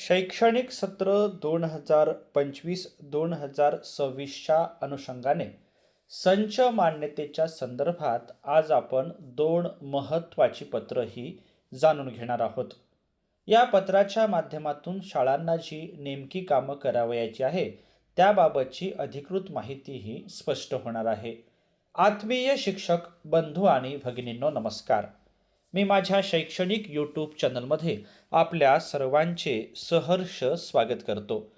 शैक्षणिक सत्र दोन हजार पंचवीस दोन हजार सव्वीसच्या अनुषंगाने संच मान्यतेच्या संदर्भात आज आपण दोन महत्त्वाची पत्रं ही जाणून घेणार आहोत. या पत्राच्या माध्यमातून शाळांना जी नेमकी कामं करावयाची आहे त्याबाबतची अधिकृत माहितीही स्पष्ट होणार आहे. आत्मीय शिक्षक बंधू आणि भगिनींनो नमस्कार. मी माझ्या शैक्षणिक यूट्यूब चॅनलमध्ये आपल्या सर्वांचे सहर्ष स्वागत करतो.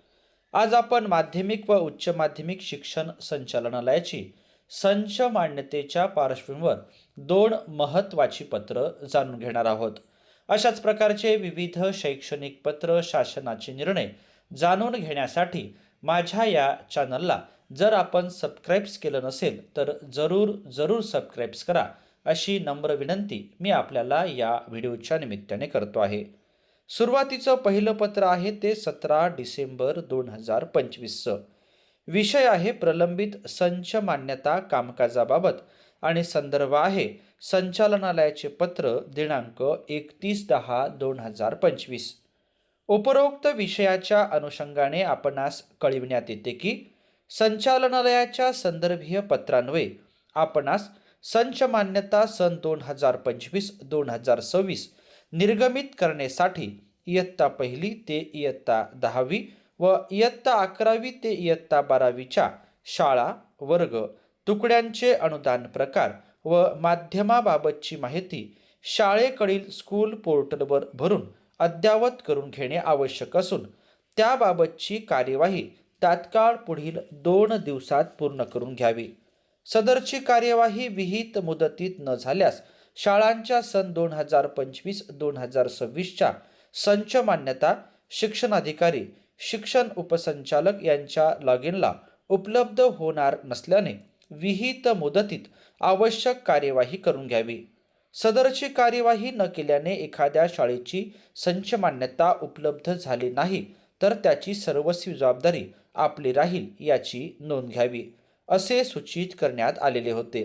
आज आपण माध्यमिक व उच्च माध्यमिक शिक्षण संचालनालयाची संच मान्यतेच्या पार्श्वभूमीवर दोन महत्त्वाची पत्र जाणून घेणार आहोत. अशाच प्रकारचे विविध शैक्षणिक पत्र शासनाचे निर्णय जाणून घेण्यासाठी माझ्या या चॅनलला जर आपण सबस्क्राईब्स केलं नसेल तर जरूर जरूर सबस्क्राईब्स करा. अशी नम्र विनंती मी आपल्याला या व्हिडिओच्या निमित्ताने करतो आहे. सुरुवातीचं पहिलं पत्र आहे ते सतरा डिसेंबर दोन हजार पंचवीसचं. विषय आहे प्रलंबित संच मान्यता कामकाजाबाबत आणि संदर्भ आहे संचालनालयाचे पत्र दिनांक एकतीस दहा दोन हजार पंचवीस. उपरोक्त विषयाच्या अनुषंगाने आपणास कळविण्यात येते की संचालनालयाच्या संदर्भीय पत्रान्वये आपणास संच मान्यता सन दोन हजार पंचवीस दोन हजार सव्वीस निर्गमित करण्यासाठी इयत्ता पहिली ते इयत्ता दहावी व इयत्ता अकरावी ते इयत्ता बारावीच्या शाळा वर्ग तुकड्यांचे अनुदान प्रकार व माध्यमाबाबतची माहिती शाळेकडील स्कूल पोर्टलवर भरून अद्ययावत करून घेणे आवश्यक असून त्याबाबतची कार्यवाही तात्काळ पुढील दोन दिवसात पूर्ण करून घ्यावी. सदरची कार्यवाही विहित मुदतीत न झाल्यास शाळांच्या सन दोन हजार पंचवीस दोन हजार सव्वीसच्या संच मान्यता शिक्षणाधिकारी शिक्षण उपसंचालक यांच्या लॉग इनला उपलब्ध होणार नसल्याने विहित मुदतीत आवश्यक कार्यवाही करून घ्यावी. सदरची कार्यवाही न केल्याने एखाद्या शाळेची संच मान्यता उपलब्ध झाली नाही तर त्याची सर्वस्वी जबाबदारी आपली राहील याची नोंद घ्यावी. असे सूचित करण्यात आलेले होते.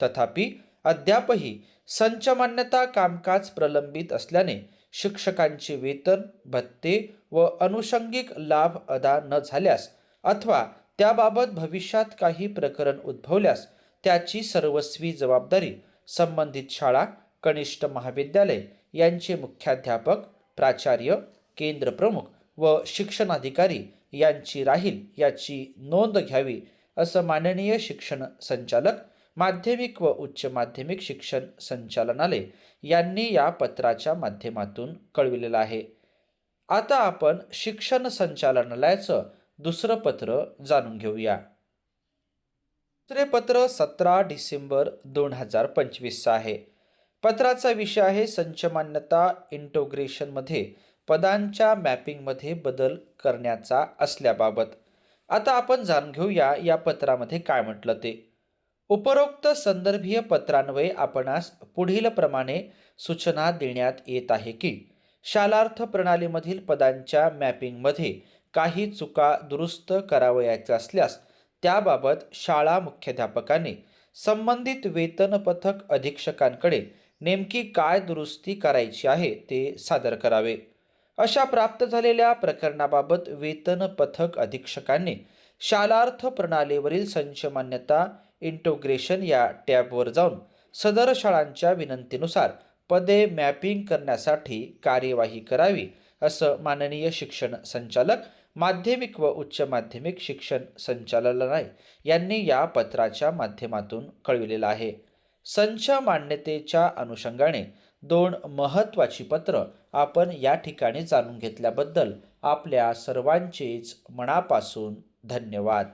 तथापि अद्यापही संच मान्यता कामकाज प्रलंबित असल्याने शिक्षकांचे वेतन भत्ते व अनुषंगिक लाभ अदा न झाल्यास अथवा त्याबाबत भविष्यात काही प्रकरण उद्भवल्यास त्याची सर्वस्वी जबाबदारी संबंधित शाळा कनिष्ठ महाविद्यालय यांचे मुख्याध्यापक प्राचार्य केंद्रप्रमुख व शिक्षणाधिकारी यांची राहील याची नोंद घ्यावी असं माननीय शिक्षण संचालक माध्यमिक व उच्च माध्यमिक शिक्षण संचालनालय यांनी या पत्राच्या माध्यमातून कळविलेलं आहे. आता आपण शिक्षण संचालनालयाचं दुसरं पत्र जाणून घेऊया. दुसरे पत्र सतरा डिसेंबर दोन हजार पंचवीसचं आहे. पत्राचा विषय आहे संच मान्यता इंटोग्रेशनमध्ये पदांच्या मॅपिंगमध्ये बदल करण्याचा असल्याबाबत. आता आपण जाणून घेऊया या पत्रामध्ये काय म्हटलं ते. उपरोक्त संदर्भीय पत्रान्वये आपणास पुढील प्रमाणे सूचना देण्यात येत आहे की शालार्थ प्रणालीमधील पदांच्या मॅपिंगमध्ये काही चुका दुरुस्त करावयाच्या असल्यास त्याबाबत शाळा मुख्याध्यापकाने संबंधित वेतन पथक अधीक्षकांकडे नेमकी काय दुरुस्ती करायची आहे ते सादर करावे. अशा प्राप्त झालेल्या प्रकरणाबाबत वेतन पथक अधीक्षकांनी शालार्थ प्रणालीवरील संच मान्यता इंटोग्रेशन या टॅबवर जाऊन सदर शाळांच्या विनंतीनुसार पदे मॅपिंग करण्यासाठी कार्यवाही करावी असं माननीय शिक्षण संचालक माध्यमिक व उच्च माध्यमिक शिक्षण संचालनालय यांनी या पत्राच्या माध्यमातून कळविलेलं आहे. संच मान्यतेच्या अनुषंगाने दोन महत्त्वाची पत्र आपण या ठिकाणी जाणून घेतल्याबद्दल आपल्या सर्वांचेच मनापासून धन्यवाद.